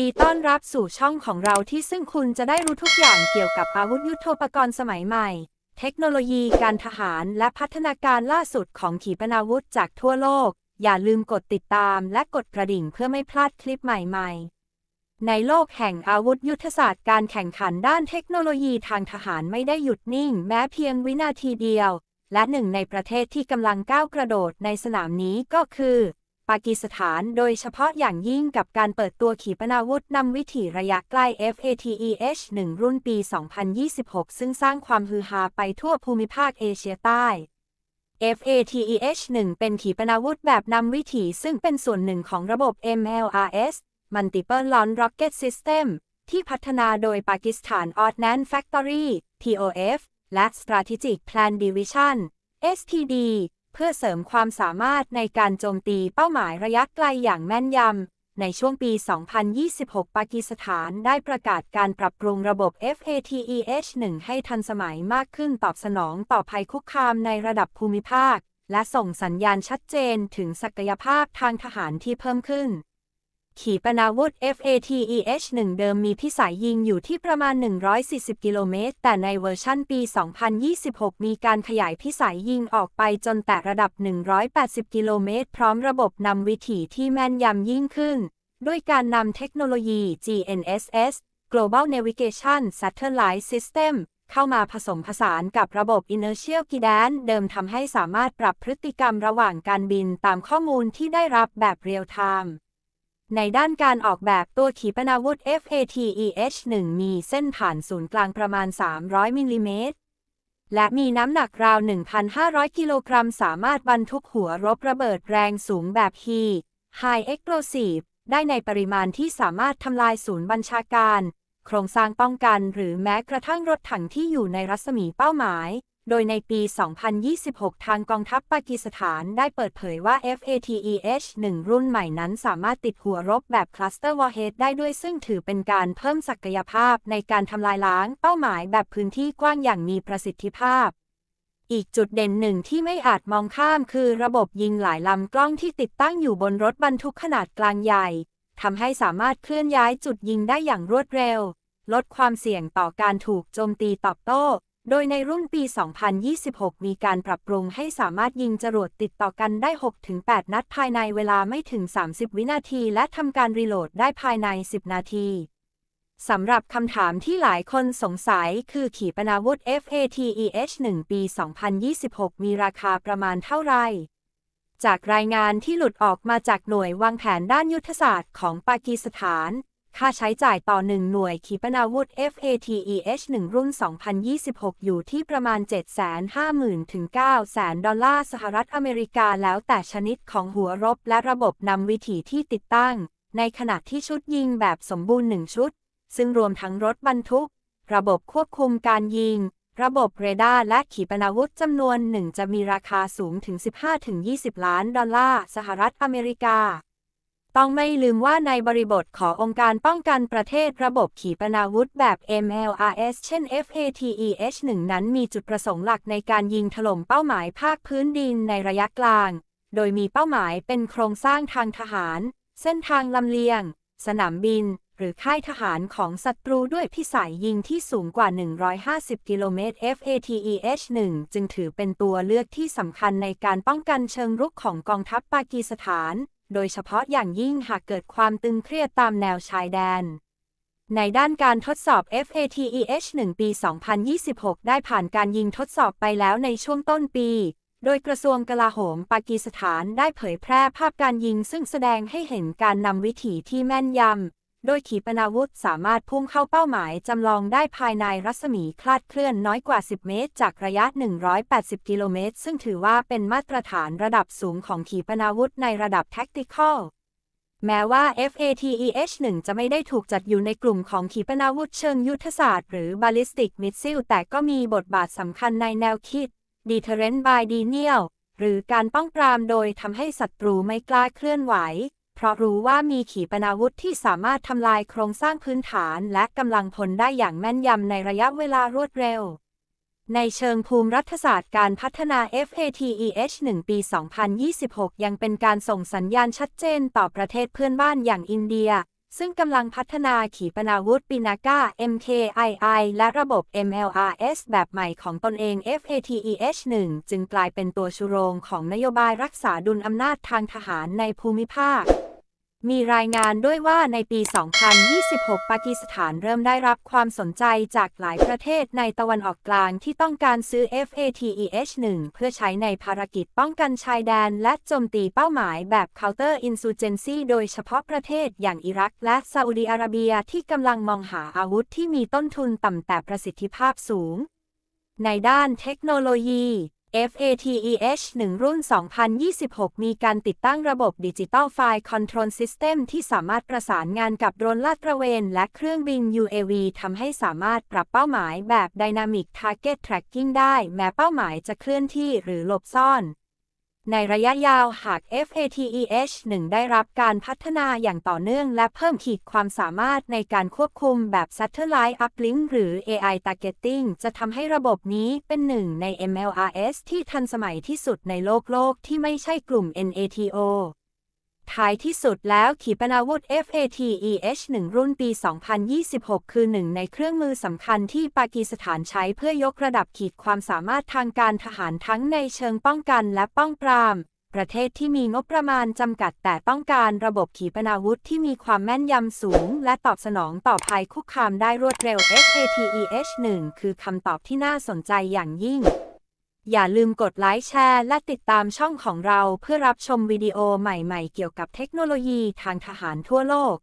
ดีต้อนรับสู่ช่องของเราที่ซึ่งคุณจะได้รู้ทุกอย่างเกี่ยวกับอาวุธยุทโธปกรณ์สมัยใหม่ เทคโนโลยีการทหารและพัฒนาการล่าสุดของขีปนาวุธจากทั่วโลก อย่าลืมกดติดตามและกดกระดิ่งเพื่อไม่พลาดคลิปใหม่ๆ ในโลกแห่งอาวุธยุทธศาสตร์การแข่งขันด้านเทคโนโลยีทางทหารไม่ได้หยุดนิ่ง แม้เพียงวินาทีเดียว และหนึ่งในประเทศที่กำลังก้าวกระโดดในสนามนี้ก็คือ ปากีสถาน โดยเฉพาะอย่างยิ่งกับการเปิดตัวขีปนาวุธนำวิถีระยะใกล้ FATEH-1 รุ่นปี 2026 ซึ่งสร้างความฮือฮาไปทั่วภูมิภาคเอเชียใต้ FATEH-1 เป็นขีปนาวุธแบบนำวิถีซึ่งเป็นส่วนหนึ่งของระบบ MLRS Multiple Launch Rocket System ที่พัฒนาโดย Pakistan Ordnance Factory POF และ Strategic Plan Division STD เพื่อเสริมความสามารถในการโจมตีเป้าหมายระยะไกลอย่างแม่นยำ ในช่วงปี 2026 ปากีสถานได้ประกาศการปรับปรุงระบบ FATEH-1 ให้ทันสมัยมากขึ้นตอบสนองต่อภัยคุกคามในระดับภูมิภาค และส่งสัญญาณชัดเจนถึงศักยภาพทางทหารที่เพิ่มขึ้น ขีปนาวุธ FATEH-1 เดิมมีพิสัยยิงอยู่ที่ประมาณ 140 กิโลเมตร แต่ในเวอร์ชั่นปี 2026 มีการขยายพิสัยยิงออกไปจนแตะระดับ 180 กิโลเมตร พร้อมระบบนำวิถีที่แม่นยำยิ่งขึ้น ด้วยการนำเทคโนโลยี GNSS Global Navigation Satellite System เข้ามาผสมผสานกับระบบ Inertial Guidance เดิมทำให้สามารถปรับพฤติกรรมระหว่างการบินตามข้อมูลที่ได้รับแบบเรียลไทม์ ในด้านการออกแบบตัวขีปนาวุธ FATEH-1 มีเส้นผ่านศูนย์กลางประมาณ 300 มิลลิเมตร และมีน้ำหนักราว 1,500 กิโลกรัม สามารถบรรทุกหัวรบระเบิดแรงสูงแบบ HE High Explosive ได้ในปริมาณที่สามารถทำลายศูนย์บัญชาการ โครงสร้างป้องกัน หรือแม้กระทั่งรถถังที่อยู่ในรัศมีเป้าหมาย โดยในปี 2026 ทางกองทัพปากีสถานได้เปิดเผยว่า FATEH-1 รุ่นใหม่นั้นสามารถติดหัวรบแบบคลัสเตอร์วอร์เฮดได้ด้วยซึ่งถือเป็นการเพิ่มศักยภาพในการทำลายล้างเป้าหมายแบบพื้นที่กว้างอย่างมีประสิทธิภาพ อีกจุดเด่นหนึ่งที่ไม่อาจมองข้ามคือระบบยิงหลายลำกล้องที่ติดตั้งอยู่บนรถบรรทุกขนาดกลางใหญ่ทำให้สามารถเคลื่อนย้ายจุดยิงได้อย่างรวดเร็ว ลดความเสี่ยงต่อการถูกโจมตีตอบโต้ โดยในรุ่นปี 2026 มีการปรับปรุงให้สามารถยิงจรวดติดต่อกันได้ 6-8 นัดภายในเวลาไม่ถึง 30 วินาที และทำการรีโหลดได้ภายใน 10 นาที สำหรับคำถามที่หลายคนสงสัยคือขีปนาวุธ FATEH-1 ปี 2026 มีราคาประมาณเท่าไหร่จากรายงานที่หลุดออกมาจากหน่วยวางแผนด้านยุทธศาสตร์ของปากีสถาน ค่าใช้จ่ายต่อหนึ่งหน่วยขีปนาวุธ FATEH-1 รุ่น 2026 อยู่ที่ประมาณ 750,000 ถึง 900,000 ดอลลาร์สหรัฐอเมริกาแล้วแต่ชนิดของหัวรบและระบบนำวิถีที่ติดตั้ง ในขณะที่ชุดยิงแบบสมบูรณ์หนึ่งชุด ซึ่งรวมทั้งรถบรรทุก ระบบควบคุมการยิง ระบบเรดาร์และขีปนาวุธจำนวนหนึ่งจะมีราคาสูงถึง 15-20 ล้านดอลลาร์สหรัฐอเมริกา ต้องไม่ลืมว่าในบริบทขององค์การป้องกันประเทศระบบขีปนาวุธแบบ MLRS เช่น FATEH-1 นั้นมีจุดประสงค์หลักในการยิงถล่มเป้าหมายภาคพื้นดินในระยะกลาง โดยมีเป้าหมายเป็นโครงสร้างทางทหาร เส้นทางลำเลียง สนามบิน หรือค่ายทหารของศัตรูด้วยพิสัยยิงที่สูงกว่า 150 กิโลเมตร FATEH-1 จึงถือเป็นตัวเลือกที่สำคัญในการป้องกันเชิงรุกของกองทัพปากีสถาน โดยเฉพาะอย่างยิ่งหากเกิดความตึงเครียดตามแนวชายแดน ในด้านการทดสอบ FATEH-1 ปี 2026 ได้ผ่านการยิงทดสอบไปแล้วในช่วงต้นปี โดยกระทรวงกลาโหมปากีสถานได้เผยแพร่ภาพการยิงซึ่งแสดงให้เห็นการนำวิถีที่แม่นยำ โดยขีปนาวุธสามารถพุ่งเข้าเป้าหมายจำลองได้ภายในรัศมีคลาดเคลื่อนน้อยกว่า 10 เมตร จากระยะ 180 กิโลเมตร ซึ่งถือว่าเป็นมาตรฐานระดับสูงของขีปนาวุธในระดับ Tactical แม้ว่า FATEH-1 จะไม่ได้ถูกจัดอยู่ในกลุ่มของขีปนาวุธเชิงยุทธศาสตร์หรือ Ballistic Missile แต่ก็มีบทบาทสำคัญในแนวคิด Deterrent by Denial หรือการป้องปรามโดยทำให้ศัตรูไม่กล้าเคลื่อนไหว ราะรู้ว่ามีขีปนาวุธที่สามารถทำลายโครงสร้างพื้นฐานและกำลังพลได้อย่างแม่นยำในระยะเวลารวดเร็ว ในเชิงภูมิรัฐศาสตร์การพัฒนา FATEH-1 ปี 2026 ยังเป็นการส่งสัญญาณชัดเจนต่อประเทศเพื่อนบ้านอย่างอินเดีย ซึ่งกำลังพัฒนาขีปนาวุธปินาก้า MKII และระบบ MLRS แบบใหม่ของตนเอง FATEH-1 จึงกลายเป็นตัวชูโรงของนโยบายรักษาดุลอำนาจทางทหารในภูมิภาค มีรายงานด้วยว่าในปี 2026 ปากีสถานเริ่มได้รับความสนใจจากหลายประเทศในตะวันออกกลางที่ต้องการซื้อ FATEH-1 เพื่อใช้ในภารกิจป้องกันชายแดนและโจมตีเป้าหมายแบบ counter insurgency โดยเฉพาะประเทศอย่างอิรักและซาอุดิอาระเบียที่กำลังมองหาอาวุธที่มีต้นทุนต่ำแต่ประสิทธิภาพสูง ในด้านเทคโนโลยี FATEH-1 รุ่น 2026 มีการติดตั้งระบบดิจิตอลไฟล์คอนโทรลซิสเต็มที่สามารถประสานงานกับโดรนลาดตระเวน และเครื่องบิน UAV ทำให้สามารถปรับเป้าหมายแบบ Dynamic Target Tracking ได้ แม้เป้าหมายจะเคลื่อนที่หรือหลบซ่อน ในระยะยาวหาก FATEH-1 ได้รับการพัฒนาอย่างต่อเนื่องและเพิ่มขีดความสามารถในการควบคุมแบบ Satellite Uplink หรือ AI Targeting จะทำให้ระบบนี้เป็นหนึ่งใน MLRS ที่ทันสมัยที่สุดในโลกโลกที่ไม่ใช่กลุ่ม NATO ท้ายที่สุดแล้วขีปนาวุธ FATEH-1 รุ่นปี 2026 คือหนึ่งในเครื่องมือสำคัญที่ปากีสถานใช้เพื่อยกระดับขีดความสามารถทางการทหารทั้งในเชิงป้องกันและป้องปราม ประเทศที่มีงบประมาณจำกัดแต่ต้องการระบบขีปนาวุธที่มีความแม่นยำสูง และตอบสนองต่อภัยคุกคามได้รวดเร็ว FATEH-1 คือคำตอบที่น่าสนใจอย่างยิ่ง อย่าลืมกดไลค์แชร์ และติดตามช่องของเราเพื่อรับชมวิดีโอใหม่ๆ เกี่ยวกับเทคโนโลยีทางทหารทั่วโลก